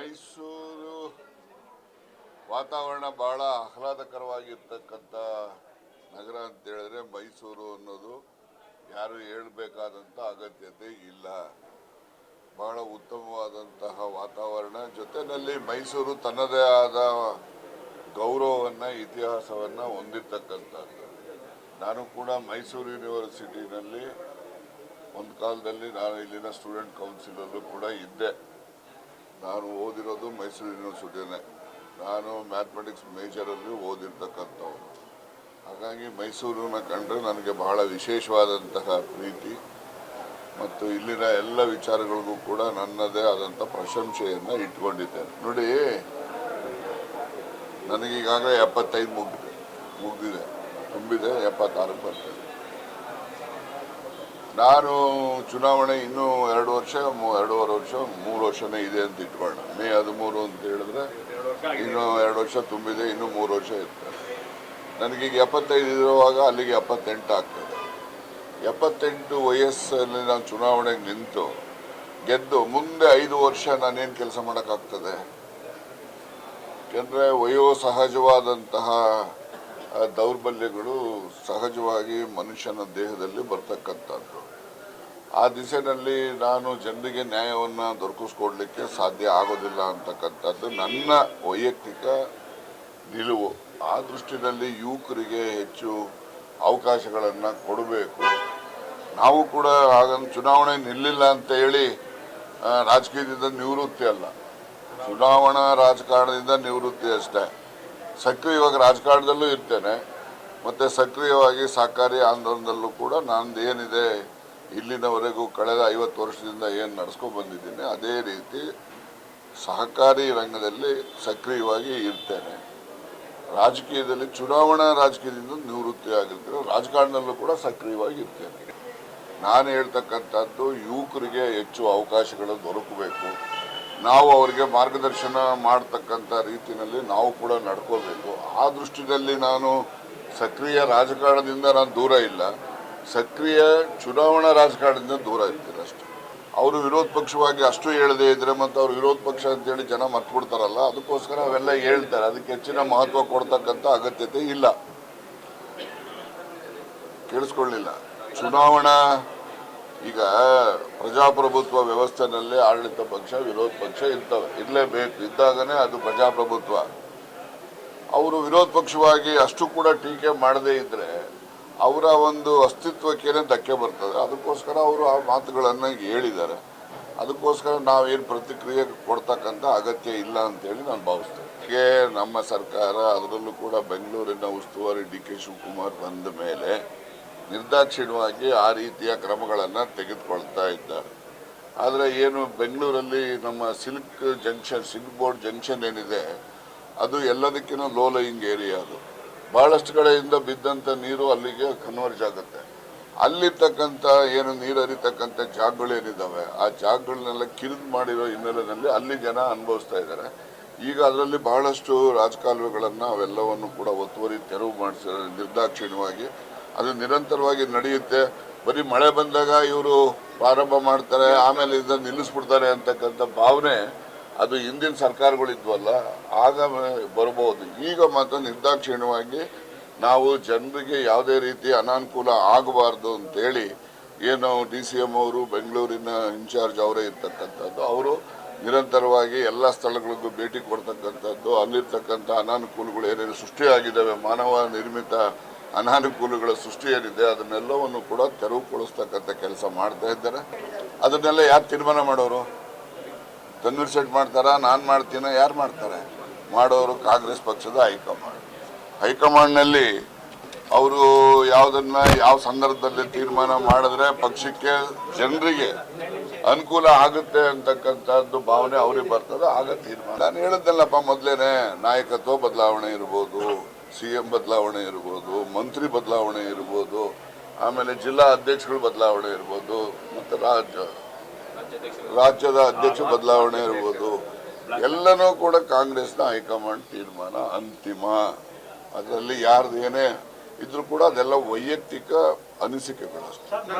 ಮೈಸೂರು ವಾತಾವರಣ ಬಹಳ ಆಹ್ಲಾದಕರವಾಗಿರ್ತಕ್ಕಂಥ ನಗರ ಅಂತ ಹೇಳಿದ್ರೆ ಮೈಸೂರು ಅನ್ನೋದು ಯಾರು ಹೇಳಬೇಕಾದಂಥ ಅಗತ್ಯತೆ ಇಲ್ಲ. ಬಹಳ ಉತ್ತಮವಾದಂತಹ ವಾತಾವರಣ. ಜೊತೆಯಲ್ಲಿ ಮೈಸೂರು ತನ್ನದೇ ಆದ ಗೌರವವನ್ನು, ಇತಿಹಾಸವನ್ನು ಹೊಂದಿರತಕ್ಕಂಥದ್ದು. ನಾನು ಕೂಡ ಮೈಸೂರು ಯೂನಿವರ್ಸಿಟಿನಲ್ಲಿ ಒಂದು ಕಾಲದಲ್ಲಿ ನಾನು ಇಲ್ಲಿನ ಸ್ಟೂಡೆಂಟ್ ಕೌನ್ಸಿಲಲ್ಲೂ ಕೂಡ ಇದ್ದೆ. ನಾನು ಓದಿರೋದು ಮೈಸೂರು ಯೂನಿವರ್ಸಿಟಿನೇ ನಾನು ಮ್ಯಾಥಮೆಟಿಕ್ಸ್ ಮೇಜರಲ್ಲಿ ಓದಿರ್ತಕ್ಕಂಥವ್ರು ಹಾಗಾಗಿ ಮೈಸೂರನ್ನ ಕಂಡ್ರೆ ನನಗೆ ಬಹಳ ವಿಶೇಷವಾದಂತಹ ಪ್ರೀತಿ ಮತ್ತು ಇಲ್ಲಿನ ಎಲ್ಲ ವಿಚಾರಗಳಿಗೂ ಕೂಡ ನನ್ನದೇ ಆದಂಥ ಪ್ರಶಂಸೆಯನ್ನು ಇಟ್ಕೊಂಡಿದ್ದೇನೆ. ನೋಡಿ, ನನಗೀಗಾಗಲೇ ಎಪ್ಪತ್ತೈದು ಮುಗ್ದಿದೆ ಮುಗ್ದಿದೆ, ತುಂಬಿದೆ, ಎಪ್ಪತ್ತಾರಕ್ಕೆ ಬರ್ತದೆ. ನಾನು ಚುನಾವಣೆ ಇನ್ನೂ ಎರಡು ವರ್ಷ ಎರಡೂವರೆ ವರ್ಷ, ಮೂರು ವರ್ಷನೇ ಇದೆ ಅಂತ ಇಟ್ಕೊಳ್ಳೋಣ ಮೇ ಹದಿಮೂರು ಅಂತ ಹೇಳಿದ್ರೆ ಇನ್ನು ಎರಡು ವರ್ಷ ತುಂಬಿದೆ, ಇನ್ನೂ ಮೂರು ವರ್ಷ ಇರ್ತದೆ ನನಗೀಗ ಎಪ್ಪತ್ತೈದು ಇರುವಾಗ ಅಲ್ಲಿಗೆ ಎಪ್ಪತ್ತೆಂಟು ಆಗ್ತದೆ. ಎಪ್ಪತ್ತೆಂಟು ವಯಸ್ಸಲ್ಲಿ ನಾನು ಚುನಾವಣೆಗೆ ನಿಂತು ಗೆದ್ದು ಮುಂದೆ ಐದು ವರ್ಷ ನಾನೇನು ಕೆಲಸ ಮಾಡೋಕ್ಕಾಗ್ತದೆ? ಯಾಕೆಂದರೆ ವಯೋ ಸಹಜವಾದಂತಹ ದೌರ್ಬಲ್ಯಗಳು ಸಹಜವಾಗಿ ಮನುಷ್ಯನ ದೇಹದಲ್ಲಿ ಬರ್ತಕ್ಕಂಥದ್ದು. ಆ ದಿಸೆಯಲ್ಲಿ ನಾನು ಜನರಿಗೆ ನ್ಯಾಯವನ್ನು ದೊರಕಿಸ್ಕೊಡ್ಲಿಕ್ಕೆ ಸಾಧ್ಯ ಆಗೋದಿಲ್ಲ ಅಂತಕ್ಕಂಥದ್ದು ನನ್ನ ವೈಯಕ್ತಿಕ ನಿಲುವು. ಆ ದೃಷ್ಟಿನಲ್ಲಿ ಯುವಕರಿಗೆ ಹೆಚ್ಚು ಅವಕಾಶಗಳನ್ನು ಕೊಡಬೇಕು. ನಾವು ಕೂಡ ಹಾಗೊಂದು ಚುನಾವಣೆ ನಿಲ್ಲಿಲ್ಲ ಅಂತ ಹೇಳಿ ರಾಜಕೀಯದಿಂದ ನಿವೃತ್ತಿ ಅಲ್ಲ. ಚುನಾವಣಾ ರಾಜಕಾರಣದಿಂದ ನಿವೃತ್ತಿ ಅಷ್ಟೇ. ಸಕ್ರಿಯವಾಗಿ ರಾಜಕಾರಣದಲ್ಲೂ ಇರ್ತೇನೆ, ಮತ್ತು ಸಕ್ರಿಯವಾಗಿ ಸಹಕಾರಿ ಆಂದೋಲನದಲ್ಲೂ ಕೂಡ ನಂದು ಏನಿದೆ, ಇಲ್ಲಿನವರೆಗೂ ಕಳೆದ ಐವತ್ತು ವರ್ಷದಿಂದ ಏನು ನಡ್ಸ್ಕೊಂಡು ಬಂದಿದ್ದೀನಿ, ಅದೇ ರೀತಿ ಸಹಕಾರಿ ರಂಗದಲ್ಲಿ ಸಕ್ರಿಯವಾಗಿ ಇರ್ತೇನೆ. ರಾಜಕೀಯದಲ್ಲಿ ಚುನಾವಣಾ ರಾಜಕೀಯದಿಂದ ನಿವೃತ್ತಿ ಆಗಿರ್ತೀನಿ ರಾಜಕಾರಣದಲ್ಲೂ ಕೂಡ ಸಕ್ರಿಯವಾಗಿ ಇರ್ತೇನೆ. ನಾನು ಹೇಳ್ತಕ್ಕಂಥದ್ದು, ಯುವಕರಿಗೆ ಹೆಚ್ಚು ಅವಕಾಶಗಳು ದೊರಕಬೇಕು. ನಾವು ಅವರಿಗೆ ಮಾರ್ಗದರ್ಶನ ಮಾಡತಕ್ಕಂಥ ರೀತಿಯಲ್ಲಿ ನಾವು ಕೂಡ ನಡ್ಕೋಬೇಕು ಆ ದೃಷ್ಟಿಯಲ್ಲಿ ನಾನು ಸಕ್ರಿಯ ರಾಜಕಾರಣದಿಂದ ನಾನು ದೂರ ಇಲ್ಲ. ಸಕ್ರಿಯ ಚುನಾವಣಾ ರಾಜಕಾರಣದಿಂದ ದೂರ ಇರ್ತೀನಿ ಅಷ್ಟೆ. ಅವರು ವಿರೋಧ ಪಕ್ಷವಾಗಿ ಅಷ್ಟು ಹೇಳದೇ ಇದ್ರೆ ಮತ್ತು ಅವ್ರು ವಿರೋಧ ಪಕ್ಷ ಅಂತೇಳಿ ಜನ ಮರ್ತ್ಬಿಡ್ತಾರಲ್ಲ, ಅದಕ್ಕೋಸ್ಕರ ಅವೆಲ್ಲ ಹೇಳ್ತಾರೆ. ಅದಕ್ಕೆ ಹೆಚ್ಚಿನ ಮಹತ್ವ ಕೊಡ್ತಕ್ಕಂಥ ಅಗತ್ಯತೆ ಇಲ್ಲ. ಕೇಳಿಸ್ಕೊಳ್ಳಿಲ್ಲ. ಚುನಾವಣಾ ಈಗ ಪ್ರಜಾಪ್ರಭುತ್ವ ವ್ಯವಸ್ಥೆನಲ್ಲಿ ಆಡಳಿತ ಪಕ್ಷ, ವಿರೋಧ ಪಕ್ಷ ಇರ್ತವೆ. ಇರಲೇಬೇಕು. ಇದ್ದಾಗನೇ ಅದು ಪ್ರಜಾಪ್ರಭುತ್ವ. ಅವರು ವಿರೋಧ ಪಕ್ಷವಾಗಿ ಅಷ್ಟು ಕೂಡ ಟೀಕೆ ಮಾಡದೇ ಇದ್ರೆ ಅವರ ಒಂದು ಅಸ್ತಿತ್ವಕ್ಕೇನೆ ಧಕ್ಕೆ ಬರ್ತದೆ, ಅದಕ್ಕೋಸ್ಕರ ಅವರು ಆ ಮಾತುಗಳನ್ನು ಹೇಳಿದ್ದಾರೆ. ಅದಕ್ಕೋಸ್ಕರ ನಾವೇನು ಪ್ರತಿಕ್ರಿಯೆ ಕೊಡ್ತಕ್ಕಂಥ ಅಗತ್ಯ ಇಲ್ಲ ಅಂತೇಳಿ ನಾನು ಭಾವಿಸ್ತೇನೆ. ಹೀಗೆ ನಮ್ಮ ಸರ್ಕಾರ, ಅದರಲ್ಲೂ ಕೂಡ ಬೆಂಗಳೂರಿನ ಉಸ್ತುವಾರಿ ಡಿ ಕೆ ಶಿವಕುಮಾರ್ ಬಂದ ಮೇಲೆ ನಿರ್ದಾಕ್ಷಿಣ್ಯವಾಗಿ ಆ ರೀತಿಯ ಕ್ರಮಗಳನ್ನು ತೆಗೆದುಕೊಳ್ತಾ ಇದ್ದಾರೆ. ಆದರೆ ಏನು ಬೆಂಗಳೂರಲ್ಲಿ ನಮ್ಮ silk junction, silk board junction ಏನಿದೆ, ಅದು ಎಲ್ಲದಕ್ಕಿಂತ ಲೋ ಲೈಯಿಂಗ್ ಏರಿಯಾ ಅದು. ಬಹಳಷ್ಟು ಕಡೆಯಿಂದ ಬಿದ್ದಂಥ ನೀರು ಅಲ್ಲಿಗೆ ಕನ್ವರ್ಜ್ ಆಗುತ್ತೆ. ಅಲ್ಲಿರ್ತಕ್ಕಂಥ ಏನು ನೀರು ಹರಿತಕ್ಕಂಥ ಜಾಗಗಳೇನಿದ್ದಾವೆ ಆ ಜಾಗಗಳನ್ನೆಲ್ಲ ಕಿರಿದು ಮಾಡಿರೋ ಹಿನ್ನೆಲೆಯಲ್ಲಿ ಅಲ್ಲಿ ಜನ ಅನುಭವಿಸ್ತಾ ಇದ್ದಾರೆ. ಈಗ ಅದರಲ್ಲಿ ಬಹಳಷ್ಟು ರಾಜಕಾಲುವೆಗಳನ್ನು ಅವೆಲ್ಲವನ್ನು ಕೂಡ ಒತ್ತುವರಿ ತೆರವು ಮಾಡಿಸಿದ್ದಾರೆ ನಿರ್ದಾಕ್ಷಿಣ್ಯವಾಗಿ. ಅದು ನಿರಂತರವಾಗಿ ನಡೆಯುತ್ತೆ. ಬರೀ ಮಳೆ ಬಂದಾಗ ಇವರು ಪ್ರಾರಂಭ ಮಾಡ್ತಾರೆ, ಆಮೇಲೆ ಇದನ್ನು ನಿಲ್ಲಿಸ್ಬಿಡ್ತಾರೆ ಅಂತಕ್ಕಂಥ ಭಾವನೆ ಅದು ಹಿಂದಿನ ಸರ್ಕಾರಗಳಿದ್ವಲ್ಲ ಆಗ ಬರಬಹುದು ಈಗ ಮಾತ್ರ ನಿರ್ದಾಕ್ಷಿಣ್ಯವಾಗಿ ನಾವು ಜನರಿಗೆ ಯಾವುದೇ ರೀತಿ ಅನಾನುಕೂಲ ಆಗಬಾರ್ದು ಅಂತೇಳಿ ಏನು ಡಿ ಸಿ ಎಂ ಅವರು ಬೆಂಗಳೂರಿನ ಇನ್ಚಾರ್ಜ್ ಅವರೇ ಇರ್ತಕ್ಕಂಥದ್ದು, ಅವರು ನಿರಂತರವಾಗಿ ಎಲ್ಲ ಸ್ಥಳಗಳಿಗೂ ಭೇಟಿ ಕೊಡ್ತಕ್ಕಂಥದ್ದು, ಅಲ್ಲಿರ್ತಕ್ಕಂಥ ಅನಾನುಕೂಲಗಳು ಏನೇನು ಸೃಷ್ಟಿಯಾಗಿದ್ದಾವೆ, ಮಾನವ ನಿರ್ಮಿತ ಅನಾನುಕೂಲಗಳ ಸೃಷ್ಟಿ ಏನಿದೆ ಅದನ್ನೆಲ್ಲವನ್ನು ಕೂಡ ತೆರವುಗೊಳಿಸ್ತಕ್ಕಂಥ ಕೆಲಸ ಮಾಡ್ತಾ ಇದ್ದಾರೆ. ಅದನ್ನೆಲ್ಲ ಯಾರು ತೀರ್ಮಾನ ಮಾಡೋರು? ತನ್ವೀರ್ ಸೆಟ್ ಮಾಡ್ತಾರಾ? ನಾನು ಮಾಡ್ತೀನ? ಯಾರು ಮಾಡ್ತಾರೆ? ಮಾಡೋರು ಕಾಂಗ್ರೆಸ್ ಪಕ್ಷದ ಹೈಕಮಾಂಡ್. ಹೈಕಮಾಂಡ್ನಲ್ಲಿ ಅವರು ಯಾವುದನ್ನ ಯಾವ ಸಂದರ್ಭದಲ್ಲಿ ತೀರ್ಮಾನ ಮಾಡಿದ್ರೆ ಪಕ್ಷಕ್ಕೆ ಜನರಿಗೆ ಅನುಕೂಲ ಆಗುತ್ತೆ ಅಂತಕ್ಕಂಥದ್ದು ಭಾವನೆ ಅವ್ರಿಗೆ ಬರ್ತದೆ. ಆಗ ತೀರ್ಮಾನ. ನಾನು ಹೇಳಿದ್ದಲ್ಲಪ್ಪ ಮೊದಲೇನೆ, ನಾಯಕತ್ವ ಬದಲಾವಣೆ ಇರ್ಬೋದು. ಸಿ ಎಂ ಬದಲಾವಣೆ ಇರ್ಬೋದು, ಮಂತ್ರಿ ಬದಲಾವಣೆ ಇರ್ಬೋದು, ಆಮೇಲೆ ಜಿಲ್ಲಾ ಅಧ್ಯಕ್ಷಗಳು ಬದಲಾವಣೆ ಇರ್ಬೋದು, ಮತ್ತು ರಾಜ್ಯ, ರಾಜ್ಯದ ಅಧ್ಯಕ್ಷ ಬದಲಾವಣೆ ಇರ್ಬೋದು. ಎಲ್ಲನೂ ಕೂಡ ಕಾಂಗ್ರೆಸ್ನ ಹೈಕಮಾಂಡ್ ತೀರ್ಮಾನ ಅಂತಿಮ. ಅದರಲ್ಲಿ ಯಾರ್ದು ಏನೇ ಇದ್ರೂ ಕೂಡ ಅದೆಲ್ಲ ವೈಯಕ್ತಿಕ ಅನಿಸಿಕೆಗಳಷ್ಟೇ.